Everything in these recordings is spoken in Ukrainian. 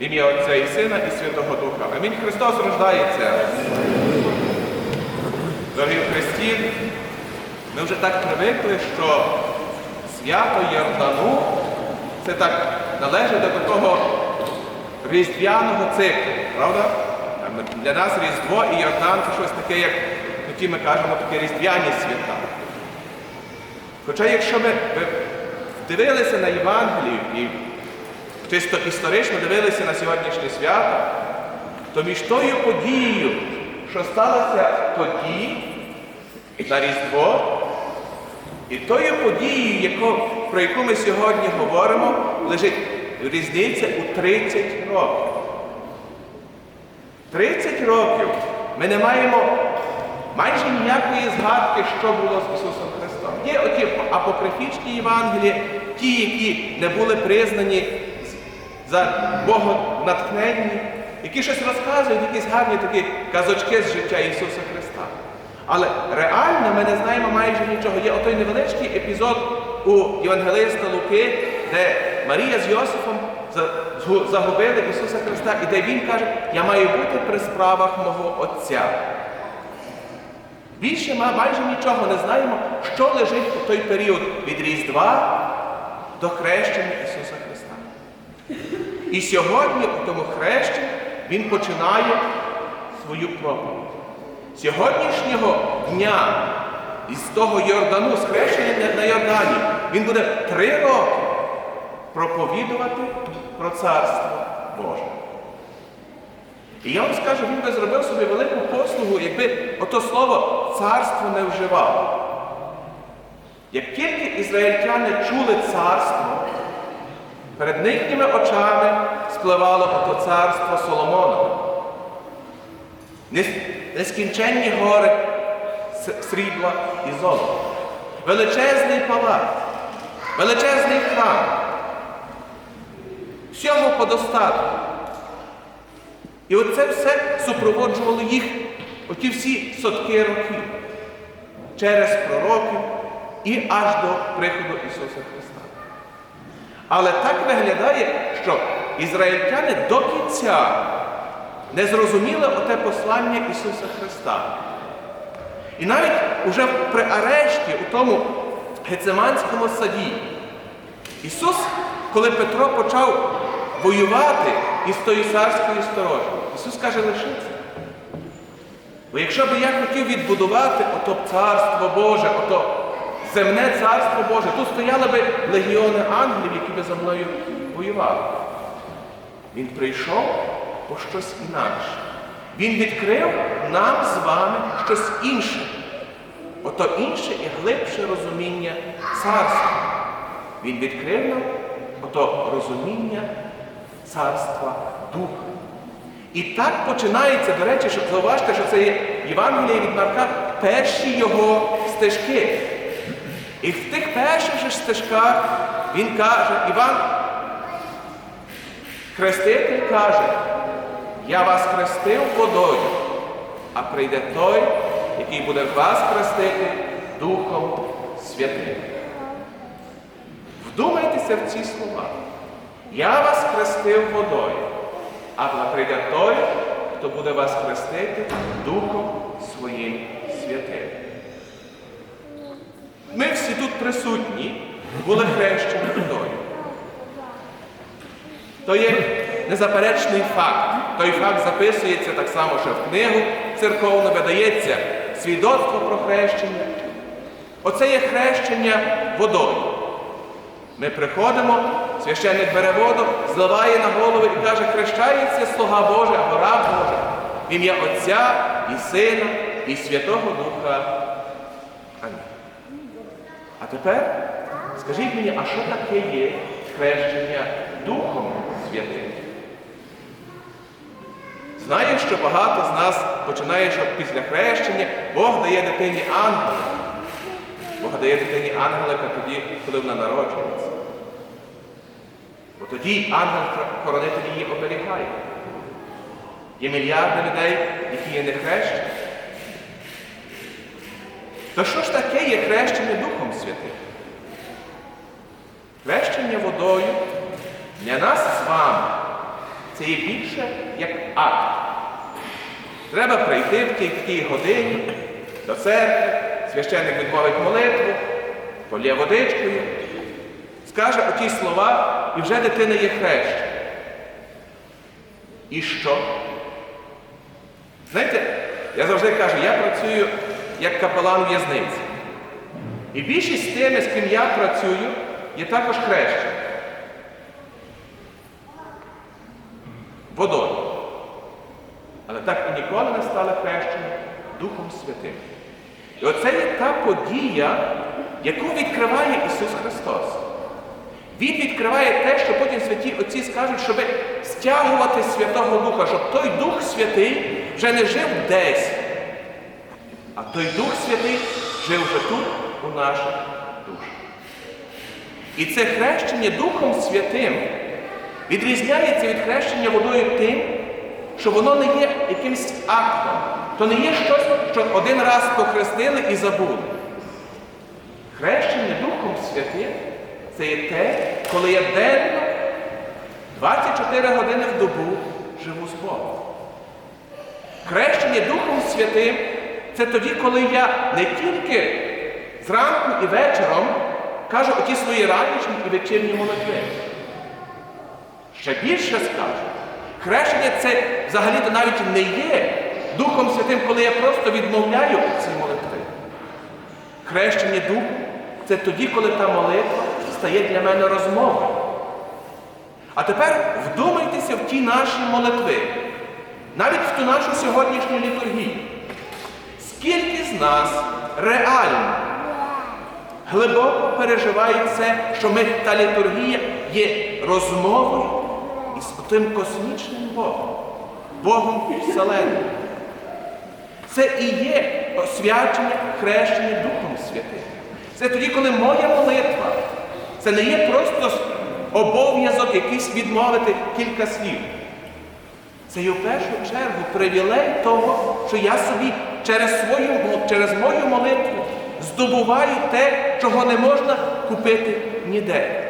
В ім'я Отця і Сина і Святого Духа. Амінь. Христос рождається. Дорогі Христі, ми вже так привикли, що свято Йордану це так належить до такого різдвяного циклу, правда? Для нас Різдво і Йордан це щось таке, як які ми кажемо, такі різдвяні свята. Хоча якщо ми ви дивилися на Євангелію і чисто історично дивилися на сьогоднішнє свято, то між тою подією, що сталося тоді, на Різдво, і тою подією, яку, про яку ми сьогодні говоримо, лежить різниця у 30 років. 30 років ми не маємо майже ніякої згадки, що було з Ісусом Христом. Є оті апокрифічні Євангелії, ті, які не були признані за Богом натхненні, які щось розказують, якісь гарні такі казочки з життя Ісуса Христа. Але реально ми не знаємо майже нічого. Є отой невеличкий епізод у Євангелиста Луки, де Марія з Йосифом за- загубили Ісуса Христа, і де Він каже, я маю бути при справах мого Отця. Більше ми майже нічого не знаємо, що лежить у той період від Різдва до хрещення Ісуса Христа. І сьогодні у тому хрещенні Він починає свою проповідь. Сьогоднішнього дня із того Йордану, з хрещення на Йордані, він буде три роки проповідувати про Царство Боже. І я вам скажу, він би зробив собі велику послугу, якби ото слово царство не вживав. Як тільки ізраїльтяни чули царство, перед їхніми очами спливало ото царство Соломона. Нескінченні гори срібла і золота. Величезний палац, величезний храм. Всього подостатку. І оце все супроводжувало їх оті всі сотки років через пророків і аж до приходу Ісуса Христа. Але так виглядає, що ізраїльтяни до кінця не зрозуміли оте послання Ісуса Христа. І навіть уже при арешті у тому Гецеманському саді, Ісус, коли Петро почав воювати із тої царської сторожі, Ісус каже, лишиться. Бо якщо би я хотів відбудувати ото царство Боже, ото земне царство Боже, тут стояли би легіони ангелів, які би за мною воювали. Він прийшов по щось інакше. Він відкрив нам з вами щось інше. Ото інше і глибше розуміння царства. Він відкрив нам ото розуміння царства Духа. І так починається, до речі, щоб зауважте, що це є Євангеліє від Марка, перші його стежки. І в тих перших же стежках він каже, Іван, хреститель каже, я вас хрестив водою, а прийде той, який буде вас хрестити Духом Святим. Вдумайтеся в ці слова. Я вас хрестив водою, а прийде той, хто буде вас хрестити Духом Своїм Святим. Ми всі тут присутні були хрещені водою. То є незаперечний факт. Той факт записується так само, що в книгу церковну видається свідоцтво про хрещення. Оце є хрещення водою. Ми приходимо, священник бере воду, зливає на голову і каже, хрещається слуга Божа або раб Божий в ім'я Отця і Сина і Святого Духа. Амінь. А тепер скажіть мені, а що таке є хрещення Духом Святим? Знаю, що багато з нас починає, що після хрещення Бог дає дитині ангела. Бог дає дитині ангелика тоді, коли вона народжується. Бо тоді ангел-хоронитель її оберігає. Є мільярди людей, які є не хрещені. То що ж таке є хрещення Духом Святим? Хрещення водою для нас з вами це є більше як акт. Треба прийти в тій, в тій годині до церкви, священник відмовить молитву, полє водичкою, скаже оті слова, і вже дитина є хрещена. І що? Знаєте, я завжди кажу, я працюю як капелан в'язниці. І більшість з тими, з ким я працюю, є також хрещені. Водою. Але так і ніколи не стали хрещені Духом Святим. І оце є та подія, яку відкриває Ісус Христос. Він відкриває те, що потім святі отці скажуть, щоб стягувати Святого Духа, щоб той Дух Святий вже не жив десь, а той Дух Святий жив вже тут, у наших душах. І це хрещення Духом Святим відрізняється від хрещення водою тим, що воно не є якимсь актом, то не є щось, що один раз похрестили і забули. Хрещення Духом Святим це є те, коли я денно 24 години в добу живу з Богом. Хрещення Духом Святим це тоді, коли я не тільки зранку і вечором кажу оті свої ранішні і вечірні молитви. Ще більше скажу. Хрещення це взагалі-то навіть не є Духом Святим, коли я просто відмовляю ці молитви. Хрещення Духу це тоді, коли та молитва стає для мене розмовою. А тепер вдумайтеся в ті наші молитви, навіть в ту нашу сьогоднішню літургію. Скільки з нас реально глибоко переживають це, що ми та літургія є розмовою із тим космічним Богом, Богом Вселенної. Це і є освячення хрещення Духом Святим. Це тоді, коли моя молитва, це не є просто обов'язок якийсь відмовити кілька слів. Це є в першу чергу привілей того, що я собі через, свою, через мою молитву здобуваю те, чого не можна купити ніде.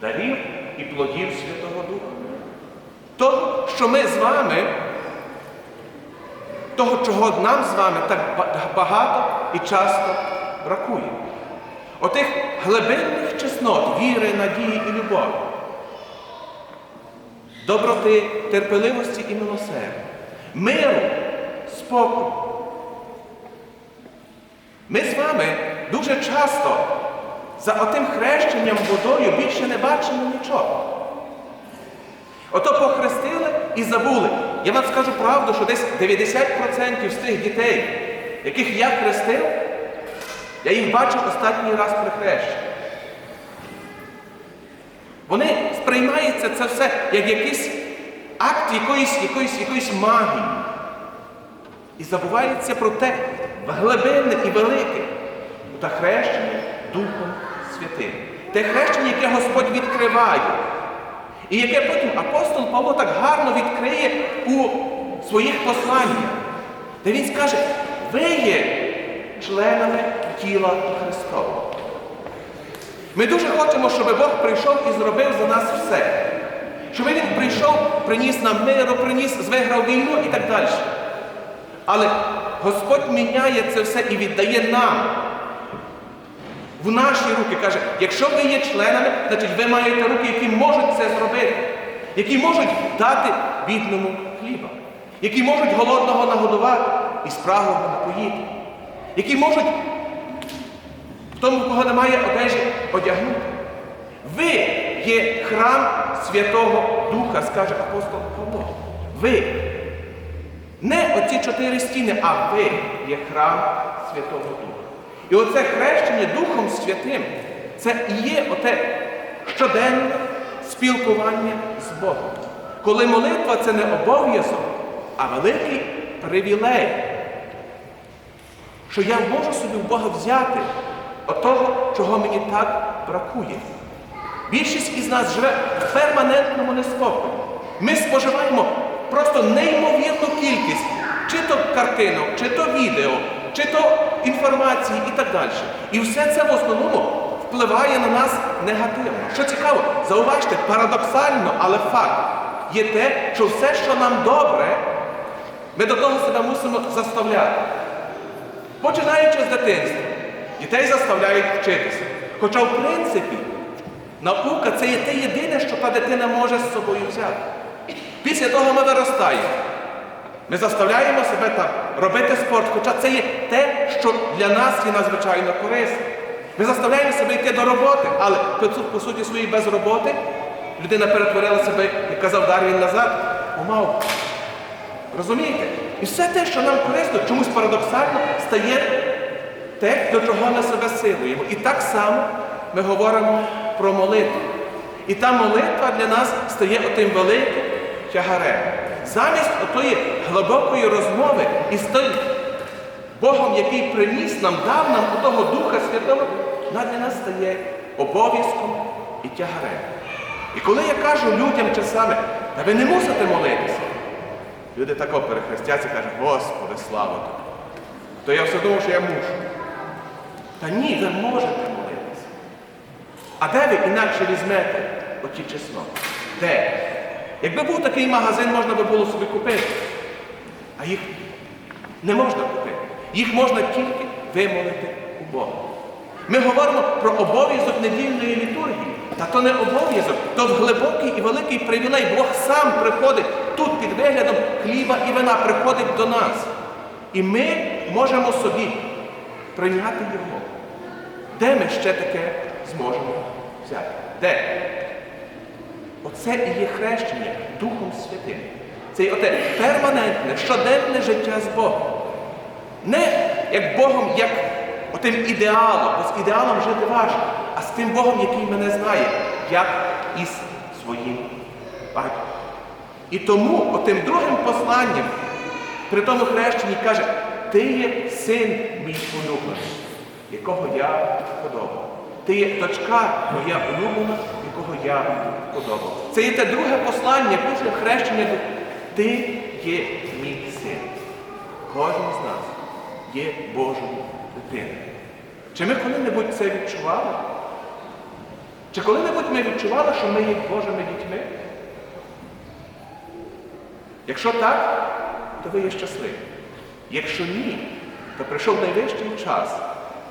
Дарів і плодів Святого Духа. Того, що ми з вами, того, чого нам з вами так багато і часто бракує. Отих глибинних чеснот, віри, надії і любові, доброти, терпеливості і милосердя, миру, спокою. Ми з вами дуже часто за отим хрещенням водою більше не бачимо нічого. Ото похрестили і забули. Я вам скажу правду, що десь 90% з тих дітей, яких я хрестив, я їх бачив останній раз при хрещенні. Вони сприймаються це все як якийсь акт якоїсь, якоїсь, якоїсь магії. І забувається про те глибинне і велике та хрещення Духом Святим. Те хрещення, яке Господь відкриває. І яке потім апостол Павло так гарно відкриє у своїх посланнях, де він скаже, ви є членами тіла Христового. Ми дуже хочемо, щоб Бог прийшов і зробив за нас все. Щоб Він прийшов, приніс нам миру, приніс, виграв війну і так далі. Але Господь міняє це все і віддає нам. В наші руки каже, якщо ви є членами, значить ви маєте руки, які можуть це зробити, які можуть дати бідному хліба, які можуть голодного нагодувати і спраглого напоїти, які можуть в тому, кого немає одежі, одягнути. Ви є храм Святого Духа, скаже апостол Павло. Ви. Не оці чотири стіни, а ви є храм Святого Духа. І оце хрещення Духом Святим, це і є оте щоденне спілкування з Богом. Коли молитва це не обов'язок, а великий привілей, що я можу собі в Бога взяти того, чого мені так бракує. Більшість із нас живе в перманентному неспокої. Ми споживаємо просто неймовірну кількість чи то картинок, чи то відео, чи то інформації і так далі. І все це в основному впливає на нас негативно. Що цікаво, зауважте, парадоксально, але факт є те, що все, що нам добре, ми до того себе мусимо заставляти. Починаючи з дитинства, дітей заставляють вчитися. Хоча, в принципі, наука це є те єдине, що та дитина може з собою взяти. Після того ми виростаємо. Ми заставляємо себе там робити спорт, хоча це є те, що для нас є надзвичайно корисне. Ми заставляємо себе йти до роботи, але по, суті своїй без роботи людина перетворила себе, як казав Дарвін назад, у мавпу. Розумієте? І все те, що нам корисно, чомусь парадоксально стає те, до чого ми себе силуємо. І так само ми говоримо про молитву. І та молитва для нас стає отим великим тягарем. Замість отої глибокої розмови із тим Богом, який приніс нам, дав нам того Духа Святого, вона для нас стає обов'язком і тягарем. І коли я кажу людям часами, та ви не мусите молитися, люди тако перехрестяться і кажуть, Господи, слава тобі. То я все думав, що я мушу. Та ні, ви можете молитися. А де ви інакше візьмете оті чесноти? Де? Якби був такий магазин, можна би було собі купити. А їх не можна купити. Їх можна тільки вимолити у Бога. Ми говоримо про обов'язок недільної літургії. Та то не обов'язок, то глибокий і великий привілей. Бог сам приходить тут під виглядом хліба і вина, приходить до нас. І ми можемо собі прийняти його. Де ми ще таке зможемо взяти? Де? Оце і є хрещення Духом Святим. Це є оте перманентне, щоденне життя з Богом. Не як Богом, як отим ідеалом, бо з ідеалом жити важко, а з тим Богом, який мене знає, як із своїм батьком. І тому отим другим посланням при тому хрещенні каже, ти є син мій улюблений, якого я подобав. Ти є дочка моя улюблена, якого я подобав. Це є те друге послання після хрещення. Ти є мій син. Кожен з нас є Божою дитиною. Чи ми коли-небудь це відчували? Чи коли-небудь ми відчували, що ми є Божими дітьми? Якщо так, то ви є щасливі. Якщо ні, то прийшов найвищий час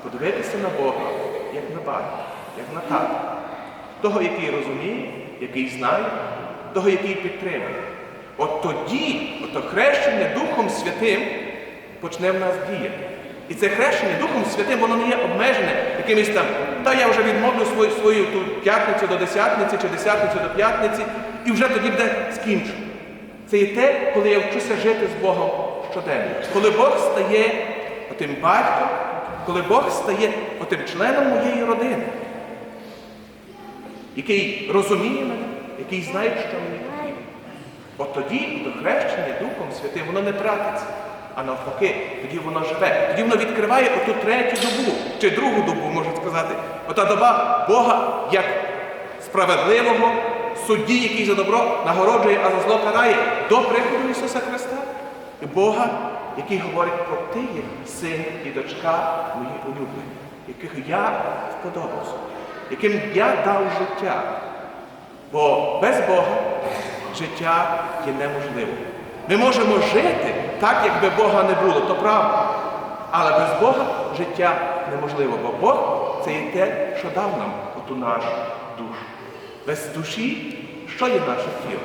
подивитися на Бога, як на батька, як на тата. Того, який розуміє, який знає, того, який підтримує. От тоді, ото хрещення Духом Святим почне в нас діяти. І це хрещення Духом Святим, воно не є обмежене якимось там, та я вже відмовлю свою, свою ту п'ятницю до десятниці чи десятницю до п'ятниці, і вже тоді буде скінчу. Це є те, коли я вчуся жити з Богом щоденно. Коли Бог стає отим батьком, коли Бог стає отим членом моєї родини, який розуміє мене, який знає, що мені потрібно. От тоді до хрещення Духом Святим воно не тратиться, а навпаки, тоді воно живе. Тоді воно відкриває оту третю добу, чи другу добу, можна сказати. Ота доба Бога як справедливого судді, який за добро нагороджує, а за зло карає до приходу Ісуса Христа. І Бога, який говорить про ти є син і дочка мої улюблені, яких я вподобався, яким я дав життя. Бо без Бога життя є неможливим. Ми можемо жити так, якби Бога не було, то правда. Але без Бога життя неможливо, бо Бог це є те, що дав нам оту нашу душу. Без душі, що є наше тіло?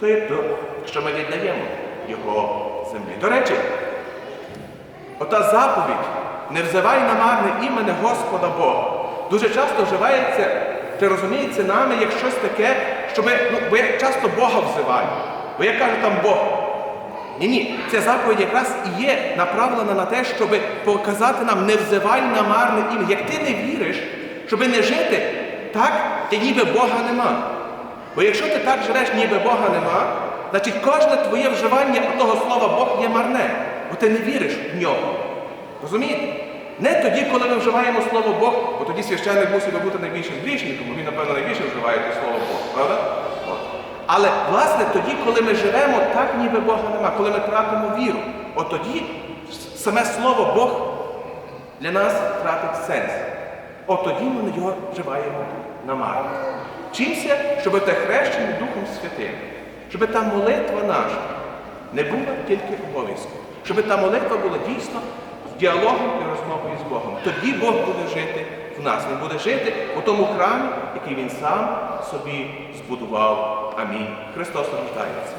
То є то, що ми віддаємо його землі. До речі, ота заповідь не взивай на марне імене Господа Бога. Дуже часто вживається чи розуміється нами як щось таке, що ми, ну, бо я часто Бога взиваю. Бо я кажу там Бог. Ні, ні, ця заповідь якраз і є направлена на те, щоб показати нам не взивай на марне ім'я. Як ти не віриш, щоб не жити так, ти ніби Бога нема. Бо якщо ти так живеш, ніби Бога нема, значить кожне твоє вживання того слова Бог є марне, бо ти не віриш в нього. Розумієте? Не тоді, коли ми вживаємо слово Бог, бо тоді священник мусить бути найбільшим грішником, бо він, напевно, найбільше вживає те слово Бог, правда? От. Але, власне, тоді, коли ми живемо так, ніби Бога нема, коли ми тратимо віру, от тоді саме слово Бог для нас втратить сенс. От тоді ми його вживаємо намарно. Вчимося, щоб те хрещення Духом Святим, щоб та молитва наша не була тільки обов'язком, щоб та молитва була дійсно діалогом і розмовою з Богом. Тоді Бог буде жити в нас. Він буде жити у тому храмі, який він сам собі збудував. Амінь. Христос рождається.